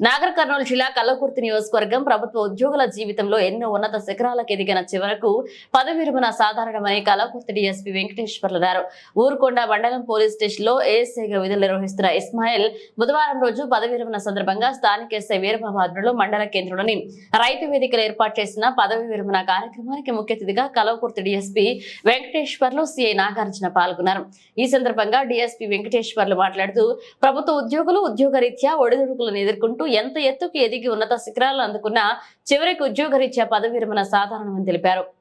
నాగర్ కర్నూలు జిల్లా కల్లకుర్తి నియోజకవర్గం ప్రభుత్వ ఉద్యోగుల జీవితంలో ఎన్నో ఉన్నత శిఖరాలకు ఎదిగిన చివరకు పదవి విరమణ సాధారణమని కల్లకుర్తి డిఎస్పీ వెంకటేశ్వర్లు అన్నారు. ఊరుకొండ మండలం పోలీస్ స్టేషన్లో ఏఎస్ఐగా విధులు నిర్వహిస్తున్న ఇస్మాయిల్ బుధవారం రోజు పదవి విరమణ సందర్భంగా స్థానిక ఎస్ఐ వీరబాబాద్రులో మండల కేంద్రంలోని రైతు వేదికలు ఏర్పాటు చేసిన పదవి విరమణ కార్యక్రమానికి ముఖ్య అతిథిగా కలవకుర్తి డిఎస్పీ వెంకటేశ్వర్లు సిఐ నాగార్జున పాల్గొన్నారు. ఈ సందర్భంగా డిఎస్పీ వెంకటేశ్వర్లు మాట్లాడుతూ ప్రభుత్వ ఉద్యోగులు ఉద్యోగరీత్యా ఒడిదుడుకులను ఎదుర్కొంటూ ఎంత ఎత్తుకు ఎదిగి ఉన్నత శిఖరాలు అందుకున్న చివరికి ఉద్యోగరీత్యా పదవి విరమణ సాధారణమని తెలిపారు.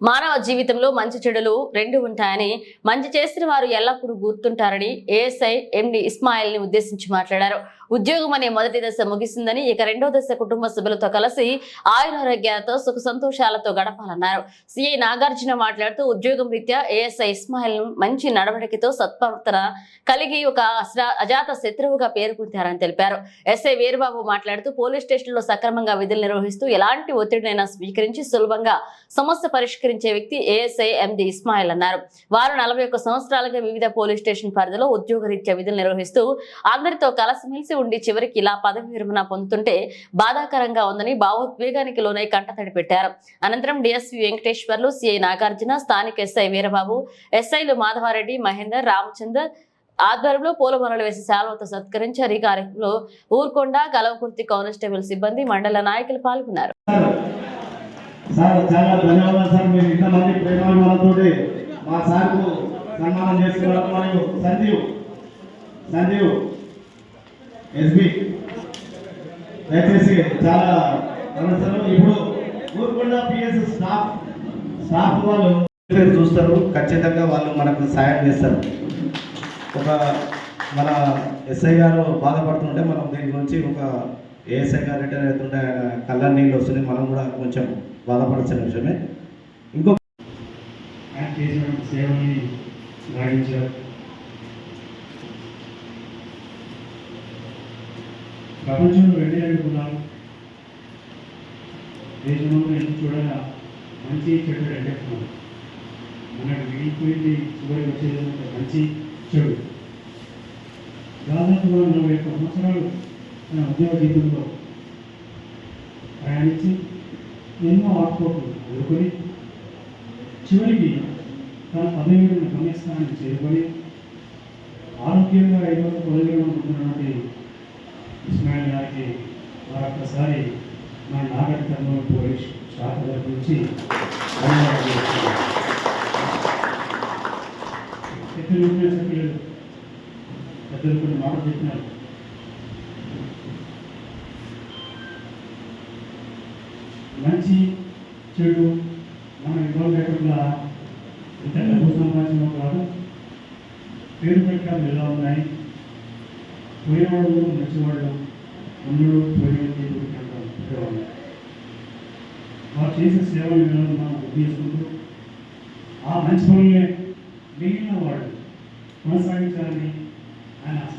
మానవ జీవితంలో మంచి చెడులు రెండు ఉంటాయని మంచి చేసిన వారు ఎల్లప్పుడూ గుర్తుంటారని ఏఎస్ఐ ఎండి ఇస్మాయిల్ని ఉద్దేశించి మాట్లాడారు. ఉద్యోగం అనే మొదటి దశ ముగిసిందని ఇక రెండో దశ కుటుంబ సభ్యులతో కలిసి ఆయురారోగ్యాలతో సుఖ సంతోషాలతో గడపాలన్నారు. సిఐ నాగార్జున మాట్లాడుతూ ఉద్యోగం రీత్యా ఏఎస్ఐ ఇస్మాయిల్ మంచి నడవడికతో సత్ప్రవర్తన కలిగి ఒక అజాత శత్రువుగా పేర్కొంటారని తెలిపారు. ఎస్ఐ వీరబాబు మాట్లాడుతూ పోలీస్ స్టేషన్లో సక్రమంగా విధులు నిర్వహిస్తూ ఎలాంటి ఒత్తిడినైనా స్వీకరించి సులభంగా సమస్య పరిష్కరించే వ్యక్తి ఏఎస్ఐ ఎండి ఇస్మాయిల్ అన్నారు. వారు నలభై ఒక్క సంవత్సరాలుగా వివిధ పోలీస్ స్టేషన్ పరిధిలో ఉద్యోగరీత్యా విధులు నిర్వహిస్తూ అందరితో కలసిమెలిసి ఉండి చివరికి ఇలా పదవి విరమణ పొందుతుంటే బాధాకరంగా ఉందని భావోద్వేగానికి లోనై కంటతడి పెట్టారు. అనంతరం డిఎస్పీ వెంకటేశ్వర్లు సిఐ నాగార్జున స్థానిక ఎస్ఐ వీరబాబు ఎస్ఐలు మాధవారెడ్డి మహేందర్ రామచందర్ ఆధ్వర్యంలో పూలమరలు వేసి శాలువతో సత్కరించారు. ఈ కార్యక్రమంలో ఊర్కొండ కలవకుర్తి కానిస్టేబుల్ సిబ్బంది మండల నాయకులు పాల్గొన్నారు. సార్ చాలా ధన్యవాదాలు సార్. మీరు ఇంతమంది ప్రేమాభిమానంతో మా సార్కు సన్మానం చేస్తున్నారు మరియు సంజీవ్ సంజీవ్ ఎస్బి దయచేసి చాలా ఇప్పుడు ఊరుకొండ పిఎస్ స్టాఫ్ స్టాఫ్ వాళ్ళు చూస్తారు. ఖచ్చితంగా వాళ్ళు మనకు సాయం చేస్తారు. ఒక మన ఎస్ఐ గారు బాధపడుతుంటే మనం దీని గురించి ఒక ఏఎస్ఐ గారు రిటైర్ అవుతుంటే ఆయన కళ్ళ నీళ్ళు వస్తున్నాయి. మనం కూడా కొంచెం బాధపడాల్సిన విషయమే. ఇంకో ఆయన చేసినటువంటి సేవల్ని గ్రహించారు. ప్రపంచంలో రెండే రెండు దేశంలో ఎందుకు చూడగా మంచి చెడు రెండే మనకు మిగిలిపోయింది చివరి వచ్చేది మంచి చెడు. దాదాపుగా నలభై ఒక్క సంవత్సరాలు ఉద్యోగ జీవితంలో ప్రయాణించి ఎన్నో ఆటుపోట్లు ఎదుర్కొని చివరికి తన పదవిలో గమ్యస్థానాన్ని చేరుకొని ఆరోగ్యంగా ఈరోజు పదవిలో ఉంటున్నటువంటి ఇస్మాయిల్ గారికి మరొకసారి మన నాగర్ పోలీస్ శాఖ గురించి నుంచి పెద్దలు ఉన్న సభ్యులు పెద్దలు కొన్ని మాటలు చెప్పినారు. మంచి చెడు మనం ఇవ్వాలి లేకుండా ఇంత డబ్బు సంపాదించడం కాదు. పేరు పెట్టాలు ఎలా ఉన్నాయి? పోయేవాళ్ళు మంచివాళ్ళు ఉన్నడు పోయేవాళ్ళు పెట్టేవాళ్ళు వారు చేసే సేవలు మనం ఉద్దేశంతో ఆ మంచి పనులే మిగిలిన వాళ్ళు కొనసాగించాలని ఆయన